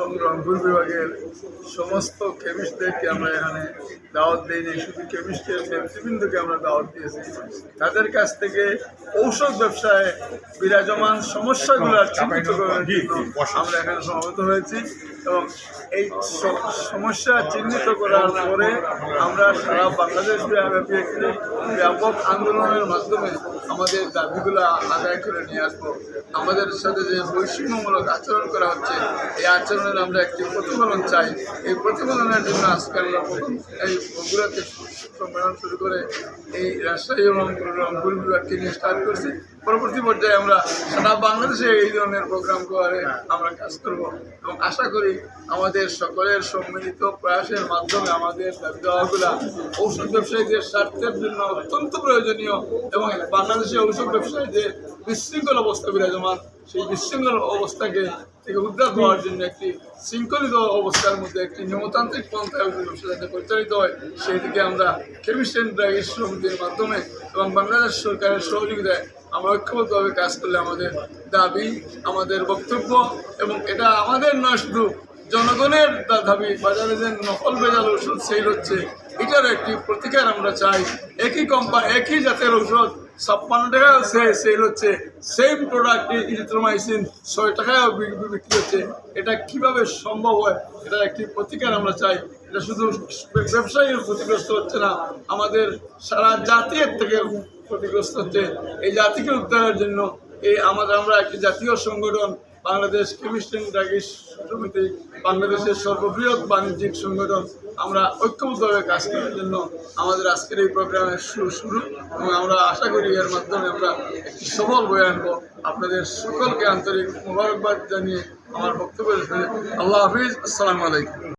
এবং রংপুর বিভাগের সমস্ত কেমিস্টদেরকে আমরা এখানে দাওয়াত দিইনি শুধু কেমিস্টের নেতৃবৃন্দকে আমরা দাওয়াত দিয়েছি। তাদের কাছ থেকে ঔষধ ব্যবসায় বিরাজমান সমস্যাগুলো চিহ্নিত করার আমরা এখানে সমবেত হয়েছি। এবং এই সমস্যা চিহ্নিত করার পরে আমরা সারা বাংলাদেশ ব্যাপী একটি ব্যাপক আন্দোলনের মাধ্যমে আমাদের দাবিগুলো আদায় করে নিয়ে আসব। আমাদের সাথে যে বৈষম্যমূলক আচরণ করা হচ্ছে, এই আচরণের আমরা একটি প্রতিফলন চাই। এই প্রতিফলনের জন্য আজকে আমরা এই বগুড়াতে সম্মেলন শুরু করে এই রাজশাহী এবং রংপুর বিভাগকে নিয়ে স্টার্ট করছি। পরবর্তী পর্যায়ে আমরা সারা বাংলাদেশে এই ধরনের প্রোগ্রাম করে আমরা কাজ করব। এবং আশা করি আমাদের সকলের সম্মিলিত প্রয়াসের মাধ্যমে আমাদের দেওয়াগুলা ঔষধ ব্যবসায়ীদের স্বার্থের জন্য অত্যন্ত প্রয়োজনীয় এবং বাংলাদেশে ঔষধ ব্যবসায়ীদের বিশৃঙ্খল অবস্থা বিরাজমান। সেই বিশৃঙ্খল অবস্থাকে থেকে উদ্ধার হওয়ার জন্য একটি শৃঙ্খলিত অবস্থার মধ্যে একটি নিয়মতান্ত্রিক ঔষধ ব্যবসা যাতে পরিচালিত হয় সেই দিকে আমরা ড্রাগিস সমিতির মাধ্যমে এবং বাংলাদেশ সরকারের সহযোগিতায় আমরা ঐক্যবদ্ধভাবে কাজ করলে আমাদের দাবি, আমাদের বক্তব্য এবং এটা আমাদের নয় শুধু জনগণের দাবি, বাজারে যে নকল বেজাল ওষুধ সেই হচ্ছে, এটার একটি প্রতিকার আমরা চাই। একই কোম্পানি একই জাতের ঔষধ ছাপ্পান্ন টাকা সেল হচ্ছে। সেম প্রোডাক্ট ইজিথ্রোমাইসিন ছয় টাকায় বিক্রি হচ্ছে। এটা কীভাবে সম্ভব হয়? এটা একটি প্রতিকার আমরা চাই। এটা শুধু ব্যবসায়ী ক্ষতিগ্রস্ত হচ্ছে না, আমাদের সারা জাতির থেকে ক্ষতিগ্রস্ত হচ্ছে। এই জাতিকে উদ্ধারের জন্য এই আমাদের, আমরা একটি জাতীয় সংগঠন বাংলাদেশ কেমিস্ট অ্যান্ড সমিতি বাংলাদেশের সর্ববৃহৎ বাণিজ্যিক সংগঠন। আমরা ঐক্যবদ্ধভাবে কাজ করার জন্য আমাদের আজকের এই প্রোগ্রামের শুরু শুরু এবং আমরা আশা করি এর মাধ্যমে আমরা একটি সফল বয়ে আনব। আপনাদের সকলকে আন্তরিক মোবারকবাদ জানিয়ে আমার বক্তব্য আল্লাহ হাফিজ। আসসালামু আলাইকুম।